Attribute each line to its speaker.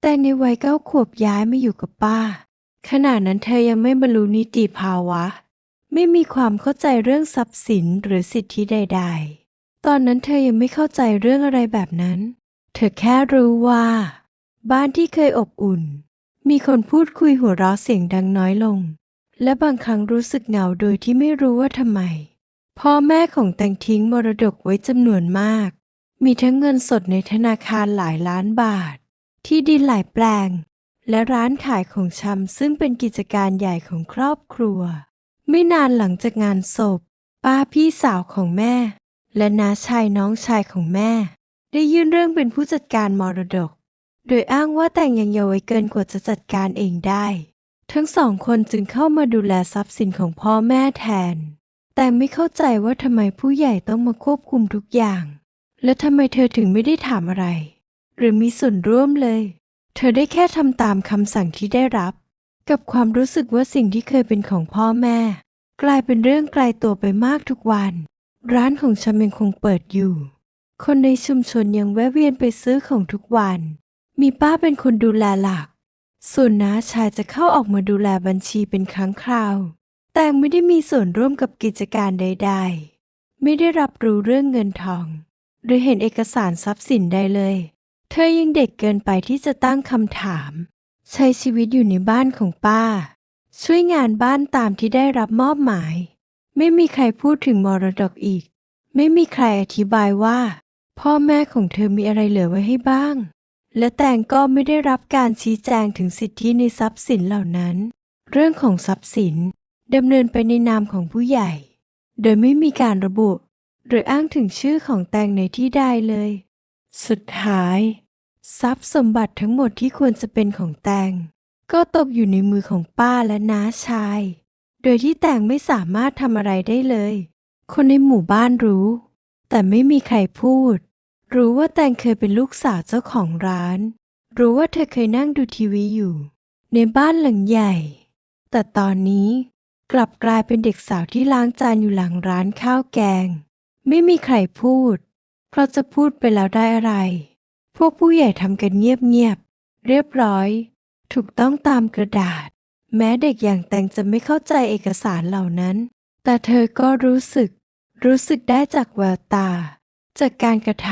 Speaker 1: แต่ในวัยเก้าขวบย้ายมาอยู่กับป้า ขณะนั้นเธอยังไม่บรรลุนิติภาวะ ไม่มีความเข้าใจเรื่องทรัพย์สินหรือสิทธิใด ๆ ตอนนั้นเธอยังไม่เข้าใจเรื่องอะไรแบบนั้น เธอแค่รู้ว่า บ้านที่เคยอบอุ่น มีคนพูดคุยหัวเราะเสียงดังน้อยลง และบางครั้งรู้สึกเหงาโดยที่ไม่รู้ว่าทำไม พ่อแม่ของแตงทิ้งมรดกไว้จำนวนมาก มีทั้งเงินสดในธนาคารหลายล้านบาท ที่ดินหลายแปลง และร้านขายของชำซึ่งเป็นกิจการใหญ่ของครอบครัว ไม่นานหลังจากงานศพ ป้าพี่สาวของแม่ และน้าชายน้องชายของแม่ ได้ยื่นเรื่องเป็นผู้จัดการมรดก โดยอ้างว่าแต่งยังเยาว์ไวเกินกว่าจะจัดการเองได้ ทั้งสองคนจึงเข้ามาดูแลทรัพย์สินของพ่อแม่แทน แต่ไม่เข้าใจว่าทำไมผู้ใหญ่ต้องมาควบคุมทุกอย่าง และทำไมเธอถึงไม่ได้ถามอะไร หรือมีส่วนร่วมเลย เธอได้แค่ทำตามคำสั่งที่ได้รับ กับความรู้สึกว่าสิ่งที่เคยเป็นของพ่อแม่ กลายเป็นเรื่องไกลตัวไปมากทุกวัน ร้านของฉันยังคงเปิดอยู่ คนในชุมชนยังแวะเวียนไปซื้อของทุกวัน มีป้าเป็นคนดูแลหลัก ส่วนน้าชายจะเข้าออกมาดูแลบัญชีเป็นครั้งคราว แต่ไม่ได้มีส่วนร่วมกับกิจการใด ๆ ไม่ได้รับรู้เรื่องเงินทอง หรือเห็นเอกสารทรัพย์สินใดเลย เธอยังเด็กเกินไปที่จะตั้งคำถาม ใช้ชีวิตอยู่ในบ้านของป้า ช่วยงานบ้านตามที่ได้รับมอบหมาย ไม่มีใครพูดถึงมรดกอีก ไม่มีใครอธิบายว่า พ่อแม่ของเธอมีอะไรเหลือไว้ให้บ้าง และแตงก็ไม่ได้รับการชี้แจงถึงสิทธิในทรัพย์สินเหล่านั้น เรื่องของทรัพย์สินดำเนินไปในนามของผู้ใหญ่ โดยไม่มีการระบุ หรืออ้างถึงชื่อของแตงในที่ใดเลย สุดท้าย ทรัพย์สมบัติทั้งหมดที่ควรจะเป็นของแตง ก็ตกอยู่ในมือของป้าและน้าชาย โดยที่แตงไม่สามารถทำอะไรได้เลย คนในหมู่บ้านรู้ แต่ไม่มีใครพูด รู้ว่าแตงเคยเป็นลูกสาวเจ้าของร้าน รู้ว่าเธอเคยนั่งดูทีวีอยู่ ในบ้านหลังใหญ่ แต่ตอนนี้กลับกลายเป็นเด็กสาวที่ล้างจานอยู่หลังร้านข้าวแกง ไม่มีใครพูด เพราะจะพูดไปแล้วได้อะไร พวกผู้ใหญ่ทำกันเงียบๆ เรียบร้อย ถูกต้องตามกระดาษ แม้เด็กอย่างแตงจะไม่เข้าใจเอกสารเหล่านั้น แต่เธอก็รู้สึก รู้สึกได้จากแววตา จากการกระท